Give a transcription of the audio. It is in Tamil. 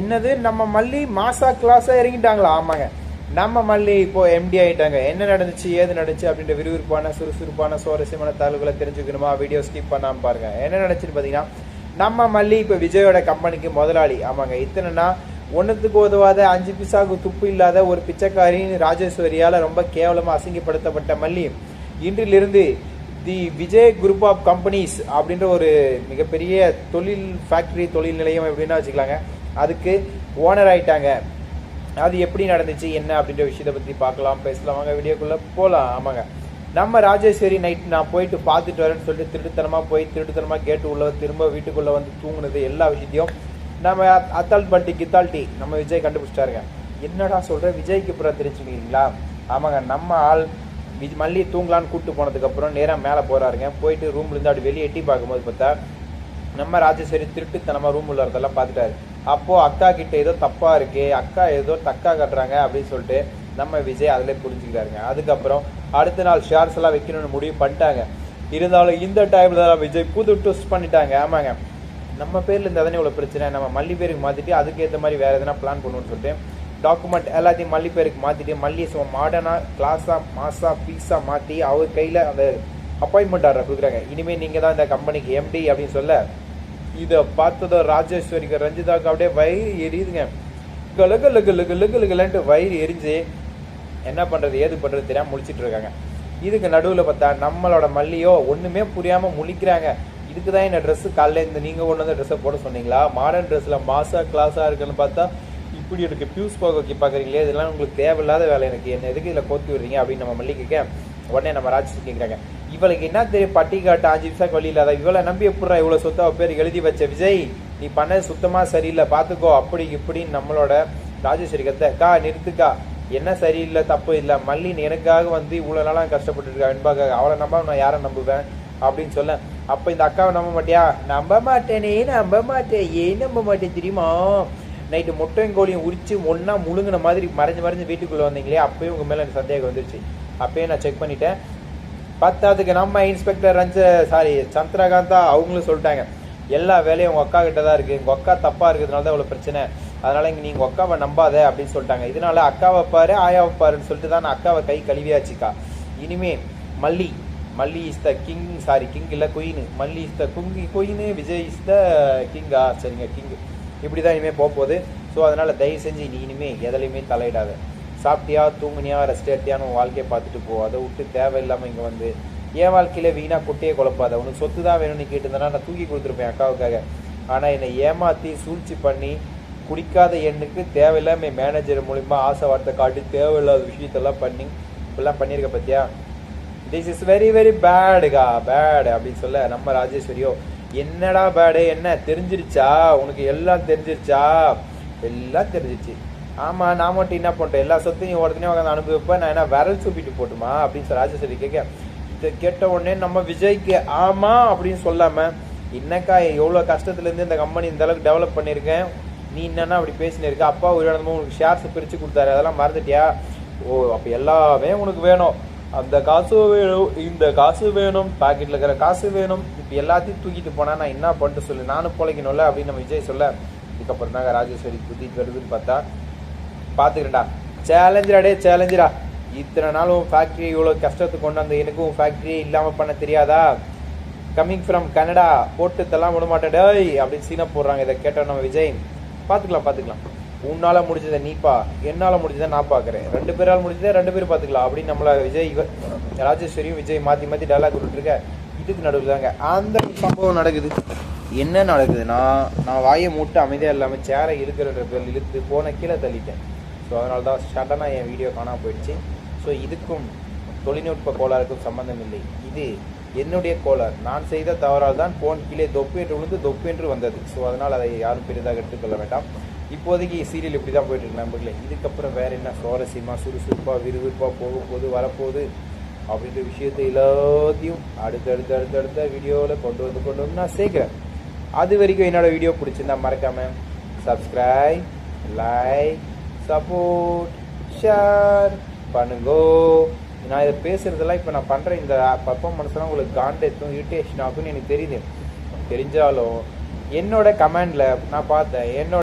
என்னது நம்ம மல்லி மாசா கிளாஸாக இறங்கிட்டாங்களா? ஆமாங்க. நம்ம மல்லி இப்போ எம்டி ஆகிட்டாங்க என்ன நடந்துச்சு ஏது நடந்துச்சு அப்படின்ற விறுவிறுப்பான சுறுசுறுப்பான சுவாரஸ்யமான தகவல்களை தெரிஞ்சுக்கணுமா? வீடியோ ஸ்கிப் பண்ணாம பாருங்க. என்ன நடந்துச்சுன்னு பார்த்தீங்கன்னா நம்ம மல்லி இப்போ விஜயோட கம்பெனிக்கு முதலாளி. ஆமாங்க. இத்தனைனா ஒன்றுத்துக்கு உதவாத அஞ்சு பிசாவுக்கு துப்பு இல்லாத ஒரு பிச்சைக்காரின் ராஜேஸ்வரியால் ரொம்ப கேவலமாக அசிங்கப்படுத்தப்பட்ட மல்லி. இன்றிலிருந்து the Vijay group of companies அப்படின்ற ஒரு மிகப்பெரிய தொழில் ஃபேக்டரி தொழில் நிலையம் எப்படின்னா வச்சுக்கலாங்க. அதுக்கு ஓனர் ஆயிட்டாங்க. அது எப்படி நடந்துச்சு என்ன அப்படின்ற விஷயத்தை பற்றி பார்க்கலாம் பேசலாம். வாங்க வீடியோக்குள்ளே போகலாம் ஆமாங்க. நம்ம ராஜேஸ்வரி நைட் நான் போயிட்டு பார்த்துட்டு வரேன்னு சொல்லிட்டு திருட்டுத்தனமாக போய் திருட்டுத்தனமாக கேட்டு உள்ள திரும்ப வீட்டுக்குள்ளே வந்து தூங்குனது எல்லா விஷயத்தையும் நம்ம அத்தால் பட்டி கித்தால்ட்டி நம்ம விஜய் கண்டுபிடிச்சிட்டாருங்க. என்னடா சொல்கிற விஜய்க்கு அப்புறம் தெரிஞ்சுக்கிறீங்களா? ஆமாங்க. நம்ம ஆள் விஜ் மல்லி தூங்கலான்னு கூப்பிட்டு போனதுக்கப்புறம் நேராக மேலே போகிறாருங்க போயிட்டு ரூம்லேருந்து அப்படி வெளியே எட்டி பார்க்கும்போது பார்த்தா நம்ம ராஜேஸ்வரி திருட்டுத்தனமாக ரூம் உள்ள பார்த்துட்டாரு. அப்போது அக்கா கிட்ட ஏதோ தப்பாக இருக்குது அக்கா ஏதோ தக்கா கட்டுறாங்க அப்படின்னு சொல்லிட்டு நம்ம விஜய் அதிலே புரிஞ்சுக்கிறாருங்க. அதுக்கப்புறம் அடுத்த நாள் ஷேர்ஸ் எல்லாம் வைக்கணும்னு முடிவு பண்ணிட்டாங்க. இருந்தாலும் இந்த டைமில் தான் விஜய் புது ட்விஸ்ட் பண்ணிட்டாங்க. ஆமாங்க. நம்ம பேர்ல இந்த தானே இவ்வளோ பிரச்சனை? நம்ம மல்லி பேருக்கு மாற்றிட்டு அதுக்கேற்ற மாதிரி வேறு எதனா பிளான் பண்ணுவோம்னு சொல்லிட்டு டாக்குமெண்ட் எல்லாத்தையும் மல்லி பேருக்கு மாற்றிட்டு மல்லி சும்மா மாடனாக க்ளாஸாக மாஸாக பீஸாக மாற்றி அவர் கையில் அந்த அப்பாயின்மெண்ட் ஆர்டர் கொடுக்குறாங்க. இனிமேல் நீங்கள் தான் இந்த கம்பெனிக்கு எம்டி அப்படின்னு சொல்ல இதை பார்த்ததோ ராஜேஸ்வரிக்கு ரஞ்சிதாவுக்கு அப்படியே வயிறு எரியுதுங்க. கலு லகு லகு லகு கலு வயிறு எரிஞ்சு என்ன பண்ணுறது ஏது பண்ணுறது தெரியாமல் முழிச்சிட்டு இருக்காங்க. இதுக்கு நடுவில் பார்த்தா நம்மளோட மல்லியோ ஒன்றுமே புரியாமல் முழிக்கிறாங்க. இதுக்கு தான் என்ன ட்ரெஸ்ஸு காலைல இந்த நீங்கள் கொண்டு வந்த ட்ரெஸ்ஸை போட சொன்னீங்களா? மாடர்ன் ட்ரெஸ்ஸில் மாசாக கிளாஸாக இருக்குன்னு பார்த்தா இப்படி இருக்குது பியூஸ் போக வைக்க பார்க்குறீங்களே இதெல்லாம் உங்களுக்கு தேவையில்லாத வேலை எனக்கு. என்ன எதுக்கு இதில் கோத்தி விடுறீங்க அப்படின்னு நம்ம மல்லி கேட்க உடனே நம்ம ராஜேஷ் கேட்குறாங்க இவளுக்கு என்ன தெரியும்? பட்டி காட்டு அஞ்சு நிமிஷம் வழி அதை இவளை நம்பி எப்படா இவ்வளோ சொத்தை பேர் எழுதி வச்ச விஜய்? நீ பண்ணது சுத்தமாக சரியில்லை. பார்த்துக்கோ. அப்படி இப்படின்னு நம்மளோட ராஜேஸ்வரி கத்தை அக்கா நிறுத்துக்கா. என்ன சரியில்லை தப்பு இல்லை. மல்லி எனக்காக வந்து இவ்வளோ நாளாக கஷ்டப்பட்டு இருக்கா அன்பாக அவளை நம்ப நான் யாரை நம்புவேன்? அப்படின்னு சொல்ல. அப்போ இந்த அக்காவை நம்ப மாட்டியா? நம்ப மாட்டேனே நம்ப மாட்டேன். ஏன் நம்ப மாட்டேன் தெரியுமா? நைட்டு முட்டையும் கோழியும் உரிச்சு ஒன்றா முழுங்கின மாதிரி மறைஞ்சு மறைஞ்சு வீட்டுக்குள்ளே வந்தீங்களே அப்பயும் உங்கள் மேலே எனக்கு சந்தேகம் வந்துருச்சு. அப்பயே நான் செக் பண்ணிட்டேன். பத்தாவதுக்கு நம்ம இன்ஸ்பெக்டர் ரஞ்ச சாரி சந்திரகாந்தா அவங்களும் சொல்லிட்டாங்க. எல்லா வேலையும் உங்கள் அக்கா கிட்ட தான் இருக்கு. உங்கள் அக்கா தப்பாக இருக்கிறதுனால தான் இவ்வளோ பிரச்சனை. அதனால் இங்கே நீங்க அக்காவை நம்பாத அப்படின்னு சொல்லிட்டாங்க. இதனால அக்காவை பாரு ஆயாவை பாருன்னு சொல்லிட்டு தான் நான் அக்காவை கை கழுவியாச்சுக்கா. இனிமே Malli Malli is the king sorry king இல்லை குயின் மல்லி இஸ் த குங்கி குயின் விஜய் இஸ் த கிங்கா சரிங்க கிங் இப்படிதான் இனிமேல் போக போகுது ஸோ அதனால் தயவு செஞ்சு நீ இனிமேல் எதுலையுமே தலையிடாத. சாப்பிட்டியா தூங்குனியா ரெஸ்ட் எடுத்தியான்னு உன் வாழ்க்கையை பார்த்துட்டு போ. அதை விட்டு தேவையில்லாமல் இங்கே வந்து என் வாழ்க்கையில் வீணாக குட்டையை குழப்பாத. உனக்கு சொத்து தான் வேணும்னு கேட்டிருந்தனா நான் தூக்கி கொடுத்துருப்பேன் அக்காவுக்காக. ஆனால் என்னை ஏமாற்றி சூழ்ச்சி பண்ணி குடிக்காத எண்ணுக்கு தேவையில்லாம என் மேனேஜர் மூலிமா ஆசை வார்த்தை காட்டி தேவையில்லாத விஷயத்தெல்லாம் பண்ணி இப்பெல்லாம் பண்ணியிருக்க பத்தியா? திஸ் இஸ் வெரி வெரி பேடுகா பேடு அப்படின்னு சொல்ல நம்ம ராஜேஸ்வரியோ என்னடா பேடு என்ன தெரிஞ்சிருச்சா? உனக்கு எல்லாம் தெரிஞ்சிருச்சா? எல்லாம் தெரிஞ்சிருச்சு. ஆமாம் நான் மட்டும் என்ன பண்ணுறேன் எல்லா சொத்தையும் ஒருத்தனையும் உட்காந்து அனுபவிப்பேன். நான் என்ன விரல் சூப்பிட்டு போட்டுமா? அப்படின்னு சொல்லி ராஜேஸ்வரி கேட்க இதை கேட்ட உடனே நம்ம விஜய்க்கு ஆமாம் அப்படின்னு சொல்லாமல் என்னக்கா எவ்வளோ கஷ்டத்துலேருந்து இந்த கம்பெனி இந்த அளவுக்கு டெவலப் பண்ணியிருக்கேன்? நீ என்னன்னா அப்படி பேசினிருக்க? அப்பா உயிரிழந்தமும் உனக்கு ஷேர்ஸ் பிரித்து கொடுத்தாரு. அதெல்லாம் மறந்துட்டியா? ஓ அப்போ எல்லாமே உனக்கு வேணும். அந்த காசு வேணும் இந்த காசு வேணும் பாக்கெட்டில் இருக்கிற காசு வேணும். இப்போ எல்லாத்தையும் தூக்கிட்டு போனால் நான் என்ன பண்ணிட்டு சொல்லு? நானும் பிழைக்கணும்ல? அப்படின்னு நம்ம விஜய் சொல்ல இதுக்கப்புறம் தாங்க ராஜேஸ்வரி தூக்கிட்டு வருதுன்னு பார்த்தா பார்த்துக்கிறேன்டா சேலஞ்சராடே சேலஞ்சரா இத்தனை நாள் உன் ஃபேக்ட்ரி இவ்வளோ கஷ்டத்துக்கு கொண்டு வந்த எனக்கு உன் ஃபேக்ட்ரி இல்லாமல் பண்ண தெரியாதா? கம்மிங் ஃப்ரம் கனடா போட்டு தெல்லாம் விட மாட்டேன். டேய் அப்படின்னு சீனை போடுறாங்க. இதை கேட்டோம் நம்ம விஜய். பார்த்துக்கலாம் பார்த்துக்கலாம் உன்னால் முடிஞ்சதை நீப்பா என்னால் முடிஞ்சதை நான் பார்க்குறேன் ரெண்டு பேரால் முடிஞ்சதை ரெண்டு பேரும் பார்த்துக்கலாம் அப்படின்னு நம்மளை விஜய் ராஜேஸ்வரியும் விஜய் மாற்றி மாற்றி டைலாக் விட்டுருக்க இதுக்கு நடுவில் தாங்க. அந்த சம்பவம் நடக்குது. என்ன நடக்குதுன்னா நான் வாயை மூட்டு அமைதியாக இல்லாமல் சேரை இழுக்கிற பேர் இழுத்து போன கீழே தள்ளிட்டேன். ஸோ அதனால தான் சடனாக என் வீடியோ காணாமல் போயிடுச்சு. ஸோ இதுக்கும் தொழில்நுட்ப கோளாறுக்கும் சம்மந்தம் இல்லை. இது என்னுடைய கோளாறு. நான் செய்த தவறால் தான் ஃபோன் கீழே தொப்பு என்று விழுந்து தொப்பு என்று வந்தது. ஸோ அதனால் அதை யாரும் பெரிதாக எடுத்துக்கொள்ள வேண்டாம். இப்போதைக்கு சீரியல் இப்படி தான் போயிட்டு இருக்கு நண்பர்களே. இதுக்கப்புறம் வேறு என்ன சுவாரஸ்யமாக சுறுசுறுப்பாக விறுவிறுப்பாக போகும்போது வரப்போகுது அப்படின்ற விஷயத்தை எல்லாத்தையும் அடுத்து அடுத்தடுத்த அடுத்த வீடியோவில் கொண்டு வந்து கொண்டு வந்து நான் சேர்க்குறேன். அது வரைக்கும் என்னோடய வீடியோ பிடிச்சிருந்தா மறக்காமல் சப்ஸ்கிரைப் லைக் சப்போர்ட் ஷேர் பண்ணுங்கோ. நான் இதை பேசுகிறதெல்லாம் இப்போ நான் பண்ணுற இந்த பர்ஃபார்மன்ஸ்லாம் உங்களுக்கு காண்டெத்தும் இரிட்டேஷன் ஆகும்னு எனக்கு தெரியுது. தெரிஞ்சாலும் என்னோட கமெண்டில் நான் பார்த்தேன் என்னோட